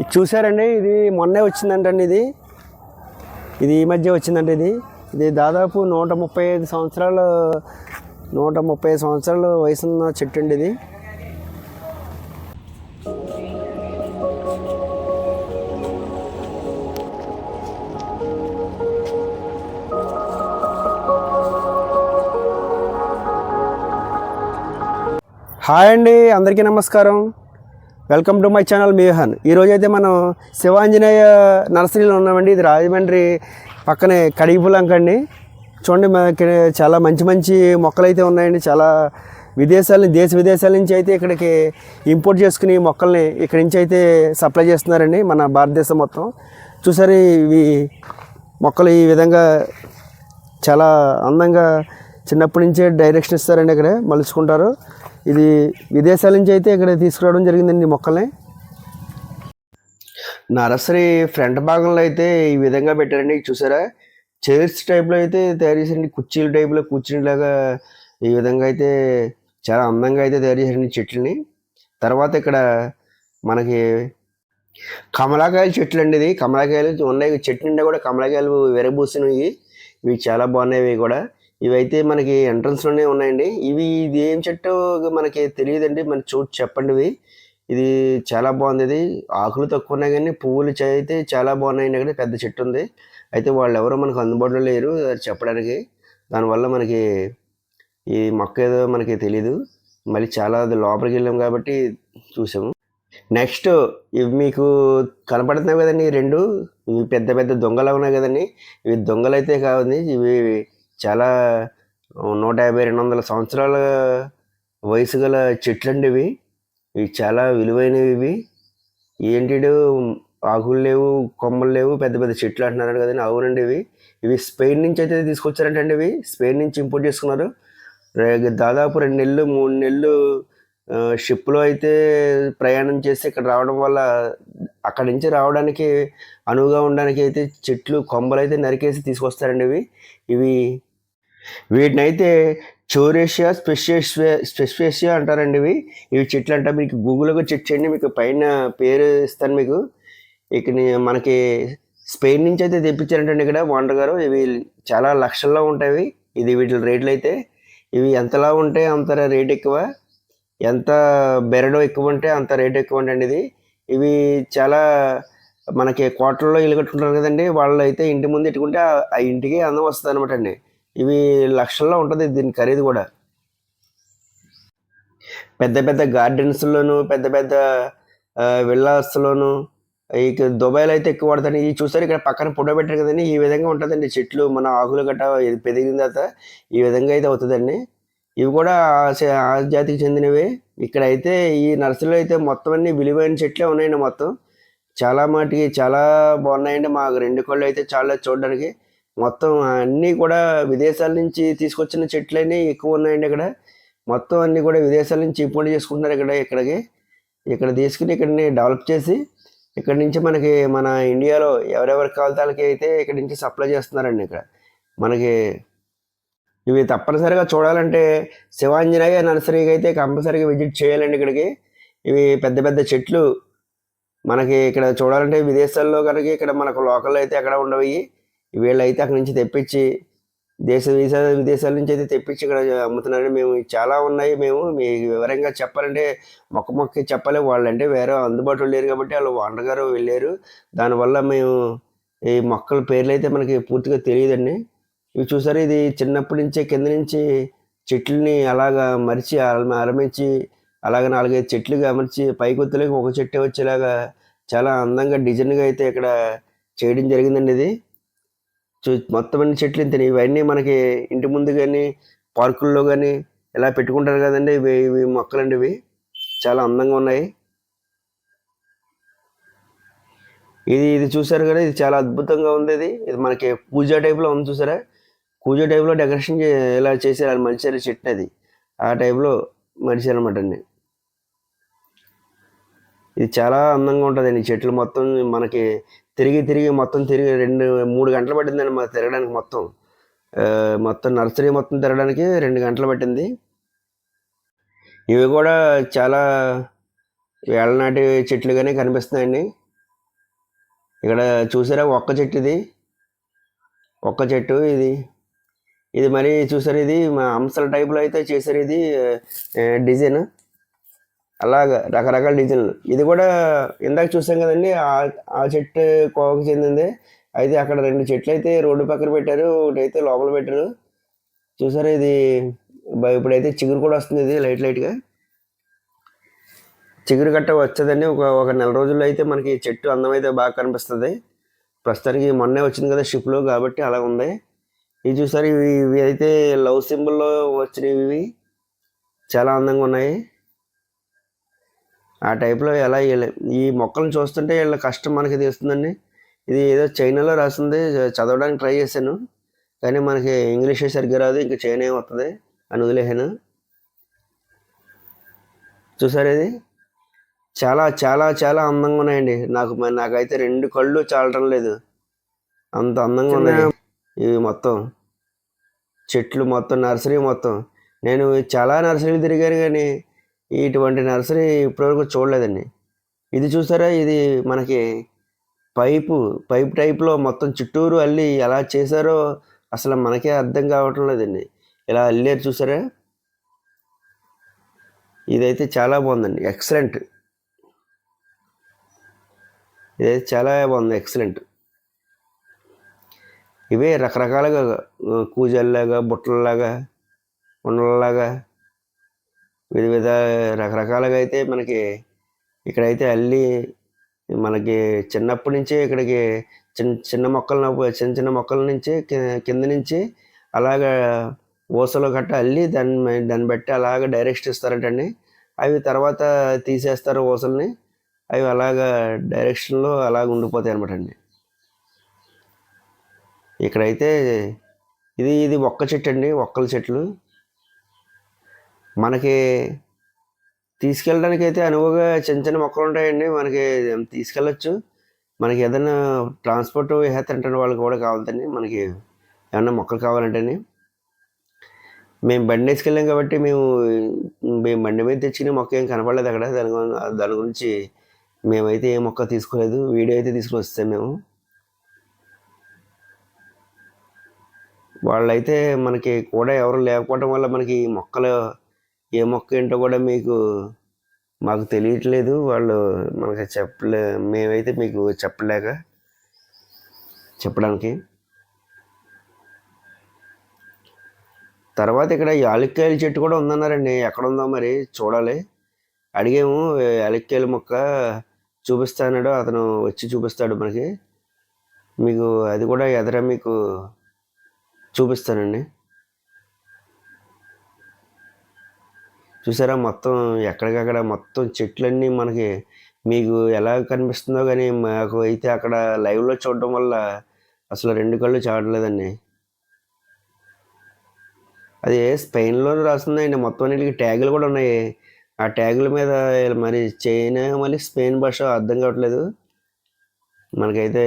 ఇది చూసారండి ఇది మొన్నే వచ్చిందంటండి ఇది. ఇది ఈ మధ్య వచ్చిందండి ఇది. ఇది దాదాపు నూట ముప్పై ఐదు సంవత్సరాలు నూట ముప్పై ఐదు సంవత్సరాలు వయసున్న చెట్టు అండి ఇది. హాయ్ అండి అందరికీ నమస్కారం. వెల్కమ్ టు మై ఛానల్ మీహాన్ ఈరోజు అయితే మనం శివాంజనేయ నర్సరీలో ఉన్నామండి. ఇది రాజమండ్రి పక్కనే కడిగిపులంక అండి చూడండి మనకి చాలా మంచి మంచి మొక్కలు అయితే ఉన్నాయండి. చాలా విదేశాల దేశ విదేశాల నుంచి అయితే ఇక్కడికి ఇంపోర్ట్ చేసుకుని మొక్కల్ని ఇక్కడి నుంచి అయితే సప్లై చేస్తున్నారండి. మన భారతదేశం మొత్తం. చూసారు ఇవి మొక్కలు ఈ విధంగా చాలా అందంగా చిన్నప్పటి నుంచే డైరెక్షన్ ఇస్తారండి ఇక్కడ. మలుచుకుంటారు. ఇది విదేశాల నుంచి అయితే ఇక్కడ తీసుకురావడం జరిగిందండి మొక్కల్ని. నర్సరీ ఫ్రంట్ భాగంలో అయితే ఈ విధంగా పెట్టారండి. చూసారా? చైర్స్ టైప్లో అయితే తయారు చేశారండి. కుర్చీల టైప్లో కూర్చునేలాగా ఈ విధంగా అయితే చాలా అందంగా అయితే తయారు చేశారండి చెట్లని. తర్వాత ఇక్కడ మనకి కమలాకాయల చెట్లు అండి ఇది. కమలాకాయలు ఉన్నాయి. చెట్టు నిండా కూడా కమలాకాయలు విరబూసినవి ఇవి చాలా బాగున్నాయి ఇవి కూడా. ఇవైతే మనకి ఎంట్రన్స్లోనే ఉన్నాయండి. ఇవి ఇది ఏం చెట్టు మనకి తెలియదండి. మన చోటు చెప్పండి ఇవి. ఇది చాలా బాగుంది ఇది. ఆకులు తక్కువ ఉన్నాయి కానీ పువ్వులు అయితే చాలా బాగున్నాయండి. అక్కడ పెద్ద చెట్టు ఉంది. అయితే వాళ్ళు ఎవరో మనకు అందుబాటులో లేరు చెప్పడానికి. దానివల్ల మనకి ఈ మొక్క ఏదో మనకి తెలీదు. మళ్ళీ చాలా లోపలికి వెళ్ళాం కాబట్టి చూసాము. నెక్స్ట్ ఇవి మీకు కనపడుతున్నాయి కదండి రెండు. ఇవి పెద్ద పెద్ద దొంగలు ఉన్నాయి కదండి. ఇవి దొంగలు అయితే కాదు ఇవి చాలా నూట యాభై రెండు వందల సంవత్సరాల వయసు గల చెట్లు అండి ఇవి ఇవి చాలా విలువైనవి ఇవి. ఏంటి ఆకులు లేవు కొమ్మలు లేవు పెద్ద పెద్ద చెట్లు అంటున్నారు కదండి అవునండి ఇవి. ఇవి స్పెయిన్ నుంచి అయితే తీసుకొచ్చారంటండి ఇవి. స్పెయిన్ నుంచి ఇంపోర్ట్ చేసుకున్నారు. దాదాపు రెండు నెలలు మూడు నెలలు షిప్లో అయితే ప్రయాణం చేసి ఇక్కడ రావడం వల్ల అక్కడి నుంచి రావడానికి అనువుగా ఉండడానికి అయితే చెట్లు కొమ్మలు అయితే నరికేసి తీసుకొస్తారండి ఇవి. ఇవి వీటిని అయితే చోరేషియా స్పెషియేషియా స్పెషియేషియా అంటారండి ఇవి. ఇవి చెట్లు అంటే మీకు గూగుల్లో చెక్ చేయండి మీకు పైన పేరు ఇస్తాను మీకు. ఇక మనకి స్పెయిన్ నుంచి అయితే తెప్పించారంటండి ఇక్కడ వండర్ గారు. ఇవి చాలా లక్షల్లో ఉంటాయి ఇది వీటి రేట్లు అయితే. ఇవి ఎంతలా ఉంటే అంత రేట్ ఎక్కువ. ఎంత బెరడు ఎక్కువ ఉంటే అంత రేట్ ఎక్కువ ఉంటండి ఇది. ఇవి చాలా మనకి కోటల్లో ఇల్లు కట్టుకుంటారు కదండి. వాళ్ళు అయితే ఇంటి ముందు పెట్టుకుంటే ఆ- ఆ ఇంటికి అందం వస్తుంది అనమాట అండి. ఇవి లక్షల్లో ఉంటుంది దీని ఖరీదు కూడా. పెద్ద పెద్ద గార్డెన్స్లోను పెద్ద పెద్ద విల్లాస్లోను ఇక దుబాయ్లో అయితే ఎక్కువ పడతాయి. ఇవి చూసారు ఇక్కడ పక్కన ఫోటో పెట్టారు కదండి ఈ విధంగా ఉంటుందండి. చెట్లు మన ఆకులు గట్ట పెరిగిన తర్వాత ఈ విధంగా అయితే అవుతుందండి. ఇవి కూడా ఆ ఆ జాతికి చెందినవి. ఇక్కడ అయితే ఈ నర్సరీలో అయితే మొత్తం అన్ని విలువైన చెట్లే ఉన్నాయండి మొత్తం. చాలా మాటికి చాలా బాగున్నాయండి. మాకు రెండు కళ్ళు అయితే చాలా చూడడానికి. మొత్తం అన్నీ కూడా విదేశాల నుంచి తీసుకొచ్చిన చెట్లన్నీ ఎక్కువ ఉన్నాయండి ఇక్కడ. మొత్తం అన్నీ కూడా విదేశాల నుంచి ఇంపోర్ట్ చేసుకుంటున్నారు ఇక్కడ ఇక్కడికి. ఇక్కడ తీసుకుని ఇక్కడిని డెవలప్ చేసి ఇక్కడ నుంచి మనకి మన ఇండియాలో ఎవరెవరి కావాలకి అయితే ఇక్కడ నుంచి సప్లై చేస్తున్నారండి ఇక్కడ. మనకి ఇవి తప్పనిసరిగా చూడాలంటే శివాంజనేయ నర్సరీకి అయితే కంపల్సరీగా విజిట్ చేయాలండి ఇక్కడికి. ఇవి పెద్ద పెద్ద చెట్లు మనకి ఇక్కడ చూడాలంటే విదేశాల్లో కనుక ఇక్కడ మనకు లోకల్ అయితే ఎక్కడ ఉండవు వీళ్ళు అయితే అక్కడి నుంచి తెప్పించి దేశ విదేశాల విదేశాల నుంచి అయితే తెప్పించి ఇక్కడ అమ్ముతున్నారని మేము చాలా ఉన్నాయి. మేము మీ వివరంగా చెప్పాలంటే మొక్క మొక్క చెప్పాలి వాళ్ళంటే వేరే అందుబాటులో లేరు కాబట్టి వాళ్ళు ఓనర్ గారు వెళ్ళారు. దానివల్ల మేము ఈ మొక్కల పేర్లు అయితే మనకి పూర్తిగా తెలియదండి. ఇవి చూసారు? ఇది చిన్నప్పటి నుంచే కింద నుంచి చెట్లని అలాగా మరిచి అరమించి అలాగ నాలుగైదు చెట్లుగా అమర్చి పైకొత్తులకి ఒక చెట్టు వచ్చేలాగా చాలా అందంగా డిజైన్గా అయితే ఇక్కడ చేయడం జరిగిందండి ఇది. చూ మొత్తం అన్ని చెట్లు ఇంత ఇవన్నీ మనకి ఇంటి ముందు కానీ పార్కుల్లో కానీ ఇలా పెట్టుకుంటారు కదండి ఇవి ఇవి మొక్కలండి ఇవి. చాలా అందంగా ఉన్నాయి. ఇది ఇది చూసారు కదా ఇది చాలా అద్భుతంగా ఉంది ఇది. ఇది మనకి పూజా టైప్లో ఉంది చూసారా? పూజ టైప్లో డెకరేషన్ ఇలా చేశారు అది మలిచారు చెట్టు అది. ఆ టైప్లో మలిచారు అనమాట అండి ఇది చాలా అందంగా ఉంటుందండి. చెట్లు మొత్తం మనకి తిరిగి తిరిగి మొత్తం తిరిగి రెండు మూడు గంటలు పట్టిందండి మాకు తిరగడానికి మొత్తం. మొత్తం నర్సరీ మొత్తం తిరగడానికి రెండు గంటలు పట్టింది. ఇవి కూడా చాలా వేళనాటి చెట్లుగానే కనిపిస్తున్నాయండి. ఇక్కడ చూసారా ఒక్క చెట్టు ఇది? ఒక్క చెట్టు ఇది. ఇది మరి చూసారు ఇది? మా అంశల టైప్లో అయితే చేశారు ఇది డిజైన్. అలాగా రకరకాల డిజైన్లు. ఇది కూడా ఇందాక చూసాం కదండి ఆ ఆ చెట్టు కోవకు చెందింది. అయితే అక్కడ రెండు చెట్లు అయితే రోడ్డు పక్కన పెట్టారు ఒకటి అయితే లోపల పెట్టారు. చూసారా ఇది? బ- ఇప్పుడైతే చిగురు కూడా వస్తుంది ఇది లైట్ లైట్గా. చిగురు గట్ట వచ్చేదండి. ఒక ఒక నెల రోజుల్లో అయితే మనకి చెట్టు అందం అయితే బాగా కనిపిస్తుంది. ప్రస్తుతానికి మొన్నే వచ్చింది కదా షిప్లో కాబట్టి అలా ఉంది. ఇవి చూసారు? ఇవి ఇవి అయితే లవ్ సింబల్లో వచ్చినవి. ఇవి చాలా అందంగా ఉన్నాయి. ఆ టైప్లో ఎలా ఈ మొక్కలను చూస్తుంటే వీళ్ళ కష్టం మనకి తెలుస్తుందండి. ఇది ఏదో చైనాలో రాసింది చదవడానికి ట్రై చేశాను. కానీ మనకి ఇంగ్లీష్ సరిగ్గా రాదు ఇంకా చైనా ఏం వస్తుంది అని వదిలేసాను చూసారు ఇది? చాలా చాలా చాలా అందంగా ఉన్నాయండి. నాకు నాకైతే రెండు కళ్ళు చాలటం లేదు. అంత అందంగా ఉన్నాయి ఇవి మొత్తం. చెట్లు మొత్తం నర్సరీ మొత్తం. నేను చాలా నర్సరీలు తిరిగాను కానీ ఇటువంటి నర్సరీ ఇప్పటివరకు చూడలేదండి. ఇది చూసారా? ఇది మనకి పైపు పైప్ టైప్లో మొత్తం చుట్టూరు అల్లి ఎలా చేశారో అసలు మనకే అర్థం కావటం లేదండి. ఇలా అల్లారు చూసారా? ఇదైతే చాలా బాగుందండి. ఎక్సలెంట్. ఇదైతే చాలా బాగుంది. ఎక్సలెంట్. ఇవే రకరకాలుగా కూజల్లాగా బుట్టలలాగా ఉండలలాగా వివిధ విధ రకరకాలుగా అయితే మనకి ఇక్కడైతే అల్లి మనకి చిన్నప్పటి నుంచే ఇక్కడికి చిన్న చిన్న మొక్కల చిన్న చిన్న మొక్కల నుంచి కింద నుంచి అలాగా ఊసలు గట్ట అల్లి దాన్ని దాన్ని బట్టి అలాగ డైరెక్ట్ ఇస్తారంటండి. అవి తర్వాత తీసేస్తారు ఊసల్ని. అవి అలాగా డైరెక్షన్లో అలాగ ఉండిపోతాయి అనమాట అండి ఇక్కడైతే ఇది ఇది ఒక్క చెట్టు అండి ఒక్కల చెట్లు. మనకి తీసుకెళ్ళడానికి అయితే అనువుగా చిన్న చిన్న మొక్కలు ఉంటాయండి. మనకి తీసుకెళ్ళచ్చు. మనకి ఏదైనా ట్రాన్స్పోర్ట్ వేసేస్తారంటే వాళ్ళకి కూడా కావాలండి మనకి ఏమన్నా మొక్కలు కావాలంటేనే. మేము బండి వేసుకెళ్ళాం కాబట్టి మేము మేము బండి మీద తెచ్చిన మొక్క ఏం కనపడలేదు అక్కడ. దాని దాని గురించి మేమైతే ఏ మొక్క తీసుకోలేదు. వీడియో అయితే తీసుకుని వస్తాం మేము. వాళ్ళైతే మనకి కూడా ఎవరు లేకపోవడం వల్ల మనకి మొక్కలు ఏ మొక్క ఏంటో కూడా మీకు మాకు తెలియట్లేదు. వాళ్ళు మనకి చెప్పలే మేమైతే మీకు చెప్పలేక చెప్పడానికి. తర్వాత ఇక్కడ యాలక్కాయల చెట్టు కూడా ఉందన్నారండి. ఎక్కడ ఉందో మరి చూడాలి. అడిగాము యాలక్కాయల మొక్క చూపిస్తాడు అతను వచ్చి చూపిస్తాడు మనకి. మీకు అది కూడా ఎదర మీకు చూపిస్తానండి. చూసారా? మొత్తం ఎక్కడికక్కడ మొత్తం చెట్లన్నీ మనకి మీకు ఎలా కనిపిస్తుందో కానీ మాకు అయితే అక్కడ లైవ్లో చూడడం వల్ల అసలు రెండు కళ్ళు చావట్లేదండి. అది స్పెయిన్లో రాస్తుందండి. మొత్తం అన్నిటికీ ట్యాగులు కూడా ఉన్నాయి. ఆ ట్యాగుల మీద మరి చైనా మళ్ళీ స్పెయిన్ భాష అర్థం కావట్లేదు. మనకైతే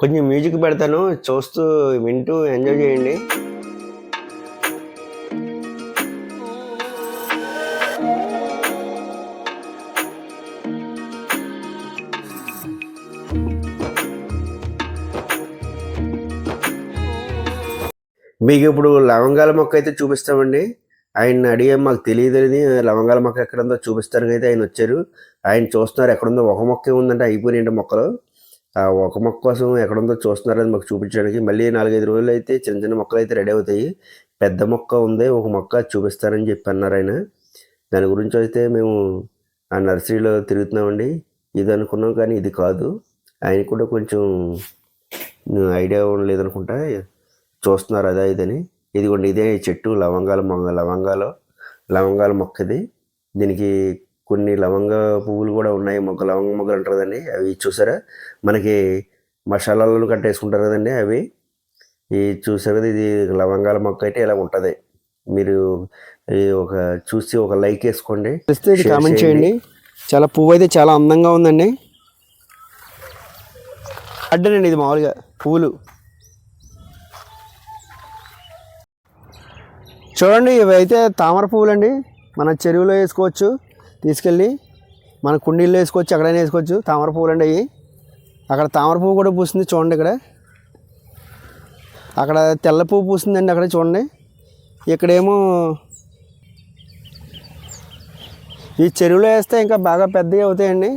కొంచెం మ్యూజిక్ పెడతాను చూస్తూ వింటూ ఎంజాయ్ చేయండి. మీకు ఇప్పుడు లవంగాల మొక్క అయితే చూపిస్తామండి. ఆయన అడిగే మాకు తెలియదని లవంగాల మొక్క ఎక్కడ ఉందో చూపిస్తారు అయితే ఆయన వచ్చారు. ఆయన చూస్తున్నారు ఎక్కడుందో ఒక మొక్క ఉందంటే అయిపోయినాయండి మొక్కలు. ఒక మొక్క కోసం ఎక్కడుందో చూస్తున్నారని మాకు చూపించడానికి మళ్ళీ నాలుగైదు రోజులు అయితే చిన్న చిన్న మొక్కలు అయితే రెడీ అవుతాయి. పెద్ద మొక్క ఉంది ఒక మొక్క చూపిస్తారని చెప్పి అన్నారు ఆయన. దాని గురించి అయితే మేము ఆ నర్సరీలో తిరుగుతున్నామండి. ఇది అనుకున్నాం కానీ ఇది కాదు. ఆయన కూడా కొంచెం ఐడియా లేదనుకుంటా చూస్తున్నారు అదా ఇదని. ఇదిగోండి ఇదే చెట్టు లవంగాల మొక్క లవంగాలు లవంగాల మొక్కది. దీనికి కొన్ని లవంగ పువ్వులు కూడా ఉన్నాయి. మొగ్గ లవంగ మొగ్గలు అంటారు కదండి. అవి చూసారా? మనకి మసాలాలు కట్టేసుకుంటారు కదండి అవి. ఈ చూసారు కదా ఇది లవంగాల మొక్క అయితే ఇలా ఉంటుంది. మీరు ఒక చూసి ఒక లైక్ వేసుకోండి. కామెంట్ చేయండి. చాలా పువ్వు అయితే చాలా అందంగా ఉందండి. అడ్డనండి ఇది మామూలుగా పువ్వులు. చూడండి ఇవి అయితే తామర పువ్వులు అండి మన చెరువులో వేసుకోవచ్చు. తీసుకెళ్ళి మన కుండీల్లో వేసుకోవచ్చు ఎక్కడైనా వేసుకోవచ్చు. తామర పువ్వులు అండి అవి అక్కడ తామర పువ్వు కూడా పూస్తుంది చూడండి ఇక్కడ. అక్కడ తెల్ల పువ్వు పూస్తుందండి అక్కడ చూడండి. ఇక్కడేమో ఈ చెరువులో వేస్తే ఇంకా బాగా పెద్దవి అవుతాయండి.